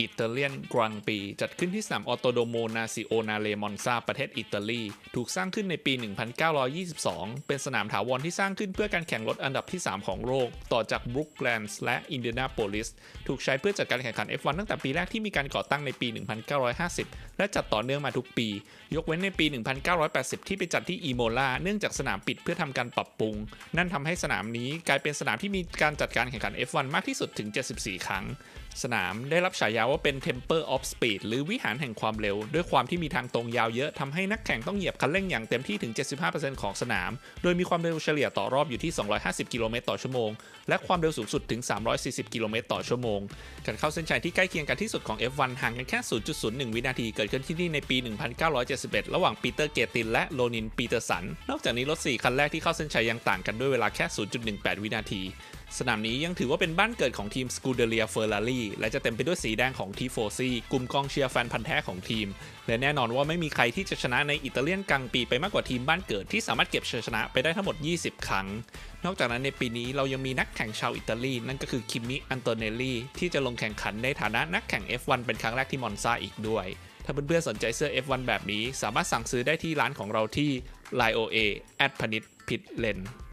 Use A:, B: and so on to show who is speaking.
A: อิตาเลียนกรังปี จัดขึ้นที่สนามออโตโดโมนาซิโอนาเลมอนซาประเทศอิตาลี ถูกสร้างขึ้นในปี 1922 เป็นสนามถาวรที่สร้างขึ้นเพื่อการแข่งรถอันดับที่ 3 ของโลก ต่อจากบรุกแลนด์และอินเดียนาโพลิส ถูกใช้เพื่อจัดการแข่งขัน F1 ตั้งแต่ปีแรกที่มีการก่อตั้งในปี 1950 และจัดต่อเนื่องมาทุกปี ยกเว้นในปี 1980 ที่ไปจัดที่อีโมลาเนื่องจากสนามปิดเพื่อทำการปรับปรุง นั่นทำให้สนามนี้กลายเป็นสนามที่มีการจัดการแข่งขัน F1 มากที่สุดถึง 74 ครั้ง สนามได้รับฉายาว่าเป็น Temple of Speed หรือวิหารแห่งความเร็ว ด้วยความที่มีทางตรงยาวเยอะทำให้นักแข่งต้องเหยียบคันเร่งอย่างเต็มที่ถึง 75%ของสนาม โดยมีความเร็วเฉลี่ยต่อรอบอยู่ที่ 250 กิโลเมตรต่อชั่วโมง และความเร็วสูงสุดถึง 340 กิโลเมตรต่อชั่วโมง การเข้าเส้นชัยที่ใกล้เคียงกันที่สุดของ F1 ห่างกันแค่ 0.01 วินาที เกิดขึ้นที่นี่ในปี 1971 ระหว่างปีเตอร์เกตินและโลนินปีเตอร์สัน นอกจากนี้รถ 4 คันแรกที่เข้าเส้นชัยยังต่างกันด้วยเวลาแค่ 0.18 วินาที สนามนี้ยังถือว่าเป็นบ้านเกิดของทีมสกูเดเลียเฟอร์รารี่และจะเต็มไปด้วยสีแดงของทีโฟซีกลุ่มกองเชียร์แฟนพันธ์แท้ของทีม และแน่นอนว่าไม่มีใครที่จะชนะในอิตาเลียนกังปีไปมากกว่าทีมบ้านเกิดที่สามารถเก็บชัยชนะไปได้ทั้งหมด 20 ครั้ง นอกจากนั้นในปีนี้เรายังมีนักแข่งชาวอิตาลีนั่นก็คือคิมมิอันโตเนลลี่ที่จะลงแข่งขันในฐานะนักแข่ง F1 เป็นครั้งแรกที่มอนซาอีกด้วยถ้าเพื่อนๆสนใจเสื้อ F1 แบบนี้ สามารถสั่งซื้อได้ที่ร้านของเราที่ Line OA แอดพนิษพิทเลน